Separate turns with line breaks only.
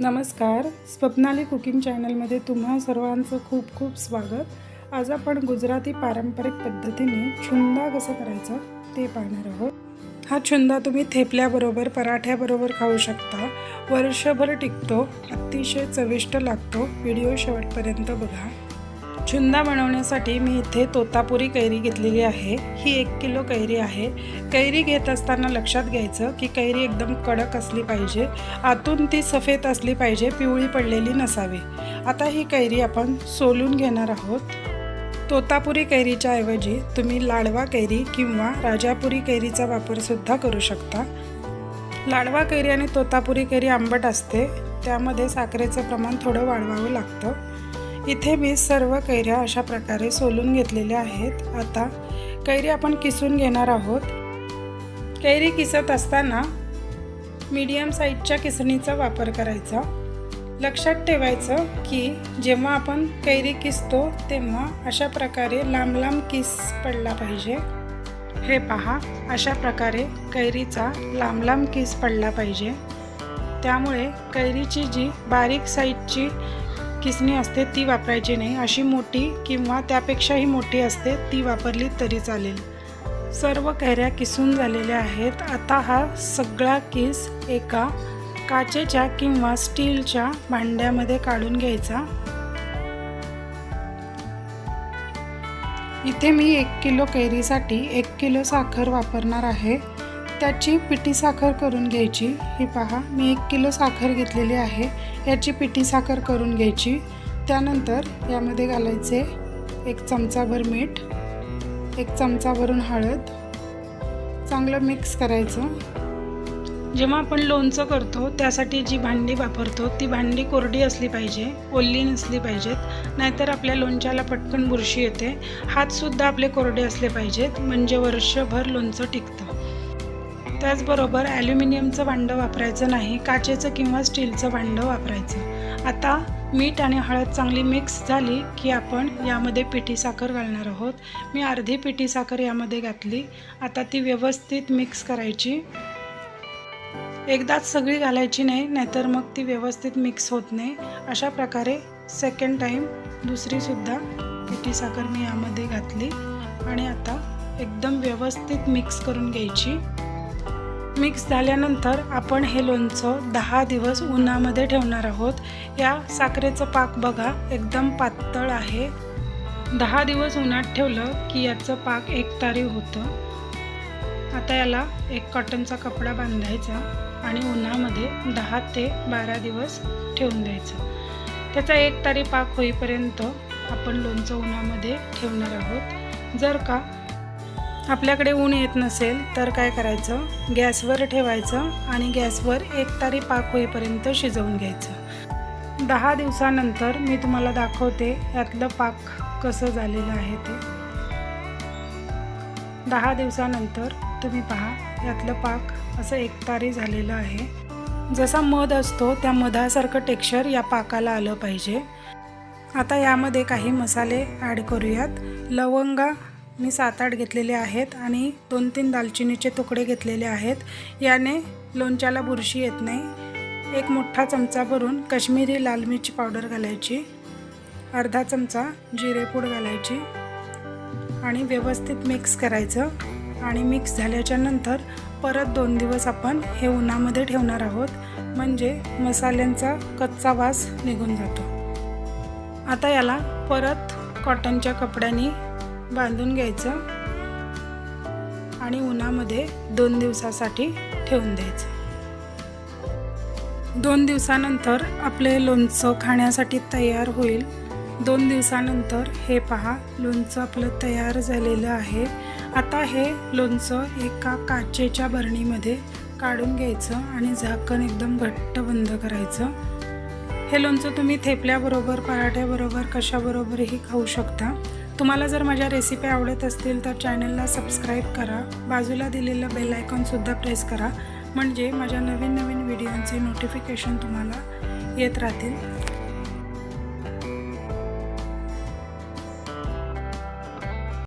नमस्कार. स्वप्नाली कुकिंग चॅनलमध्ये तुम्हा सर्वांचं खूप खूप स्वागत. आज आपण गुजराती पारंपरिक पद्धतीने छुंदा कसं करायचा ते पाहणार आहोत. हा छुंदा तुम्ही थेपल्याबरोबर पराठ्याबरोबर खाऊ शकता. वर्षभर टिकतो अतिशय चविष्ट लागतो. व्हिडिओ शेवटपर्यंत बघा. छुंदा बनवण्यासाठी मी इथे तोतापुरी कैरी घेतलेली आहे. ही एक किलो कैरी आहे. कैरी घेत असताना लक्षात घ्यायचं की कैरी एकदम कडक असली पाहिजे. आतून ती सफेद असली पाहिजे पिवळी पडलेली नसावी. आता ही कैरी आपण सोलून घेणार आहोत. तोतापुरी कैरीच्या ऐवजी तुम्ही लाडवा कैरी किंवा राजापुरी कैरीचा वापरसुद्धा करू शकता. लाडवा कैरी आणि तोतापुरी कैरी आंबट असते. त्यामध्ये साखरेचं प्रमाण थोडं वाढवावं लागतं. इथे मी सर्व कैऱ्या अशा प्रकारे सोलून घेतलेल्या आहेत. आता कैरी आपण किसून घेणार आहोत. कैरी किसत असताना मीडियम साईजच्या किसणीचा वापर करायचा. लक्षात ठेवायचं की जेव्हा आपण कैरी किसतो तेव्हा अशा प्रकारे लांब लांब किस पडला पाहिजे. हे पहा अशा प्रकारे कैरीचा लांब लांब किस पडला पाहिजे. त्यामुळे कैरीची जी बारीक साईजची किसणी असते ती वापरायची नाही. अशी मोठी किंवा त्यापेक्षाही मोठी असते ती वापरली तरी चालेल. सर्व कैऱ्या किसून झालेल्या आहेत. आता हा सगळा किस एका काचेच्या किंवा स्टीलच्या भांड्यामध्ये काढून घ्यायचा. इथे मी एक किलो कैरीसाठी एक किलो साखर वापरणार आहे. त्याची पिठी साखर करून घ्यायची. ही पहा मी एक किलो साखर घेतलेली आहे. याची पिठी साखर करून घ्यायची. त्यानंतर यामध्ये घालायचे एक चमचाभर मीठ एक चमचाभरून हळद. चांगलं मिक्स करायचं. जेव्हा आपण लोणचं करतो त्यासाठी जी भांडी वापरतो ती भांडी कोरडी असली पाहिजे ओल्ली नसली पाहिजेत. नाहीतर आपल्या लोणच्याला पटकन बुरशी येते. हातसुद्धा आपले कोरडे असले पाहिजेत म्हणजे वर्षभर लोणचं टिकतं. त्याचबरोबर ॲल्युमिनियमचं भांडं वापरायचं नाही काचेचं किंवा स्टीलचं भांडं वापरायचं. आता मीठ आणि हळद चांगली मिक्स झाली की आपण यामध्ये पिठी साखर घालणार आहोत. मी अर्धी पिठी साखर यामध्ये घातली. आता ती व्यवस्थित मिक्स करायची. एकदाच सगळी घालायची नाही नाहीतर मग ती व्यवस्थित मिक्स होत नाही. अशा प्रकारे सेकंड टाईम दुसरीसुद्धा पिठी साखर मी यामध्ये घातली. आणि आता एकदम व्यवस्थित मिक्स करून घ्यायची. मिक्स झाल्यानंतर आपण हे लोणचं दहा दिवस उन्हामध्ये ठेवणार आहोत. या साखरेचं पाक बघा एकदम पातळ आहे. दहा दिवस उन्हात ठेवलं की याचं पाक एक तारी होतं. आता याला एक कॉटनचा कपडा बांधायचा आणि उन्हामध्ये दहा ते बारा दिवस ठेवून द्यायचं. त्याचा एक तारी पाक होईपर्यंत आपण लोणचं उन्हामध्ये ठेवणार आहोत. जर का आपल्याकडे ऊन येत नसेल तर काय करायचं? गॅसवर ठेवायचं आणि गॅसवर एक तारी पाक होईपर्यंत शिजवून घ्यायचं. दहा दिवसानंतर मी तुम्हाला दाखवते यातलं पाक कसं झालेलं आहे ते. दहा दिवसानंतर तुम्ही पहा यातलं पाक असं एकतारी झालेलं आहे. जसा मध असतो त्या मधासारखं टेक्स्चर या पाकाला आलं पाहिजे. आता यामध्ये काही मसाले ॲड करूयात. लवंगा मी सात आठ घेतलेले आहेत आणि दोन तीन दालचिनीचे तुकडे घेतलेले आहेत. याने लोणच्याला बुरशी येत नाही. एक मोठा चमचा भरून काश्मीरी लाल मिरची पावडर घालायची. अर्धा चमचा जिरेपूड घालायची. आणि व्यवस्थित मिक्स करायचं. आणि मिक्स झाल्याच्यानंतर परत दोन दिवस आपण हे उन्हामध्ये ठेवणार आहोत. म्हणजे मसाल्यांचा कच्चा वास निघून जातो. आता याला परत कॉटनच्या कपड्याने बांधून घ्यायचं आणि उन्हामध्ये दोन दिवसासाठी ठेवून द्यायचं. दोन दिवसानंतर आपले लोणचं खाण्यासाठी तयार होईल. दोन दिवसानंतर हे पहा लोणचं आपलं तयार झालेलं आहे. आता हे लोणचं एका काचेच्या बरणीमध्ये काढून घ्यायचं आणि झाकण एकदम घट्ट बंद करायचं. हे लोणचं तुम्ही थेपल्याबरोबर पराठ्याबरोबर कशाबरोबरही खाऊ शकता. तुम्हाला जर माझ्या रेसिपी आवडत असतील तर चॅनलला सबस्क्राईब करा. बाजूला दिलेलं बेल आयकॉनसुद्धा प्रेस करा. म्हणजे माझ्या नवीन नवीन व्हिडिओंचे नोटिफिकेशन तुम्हाला येत राहतील.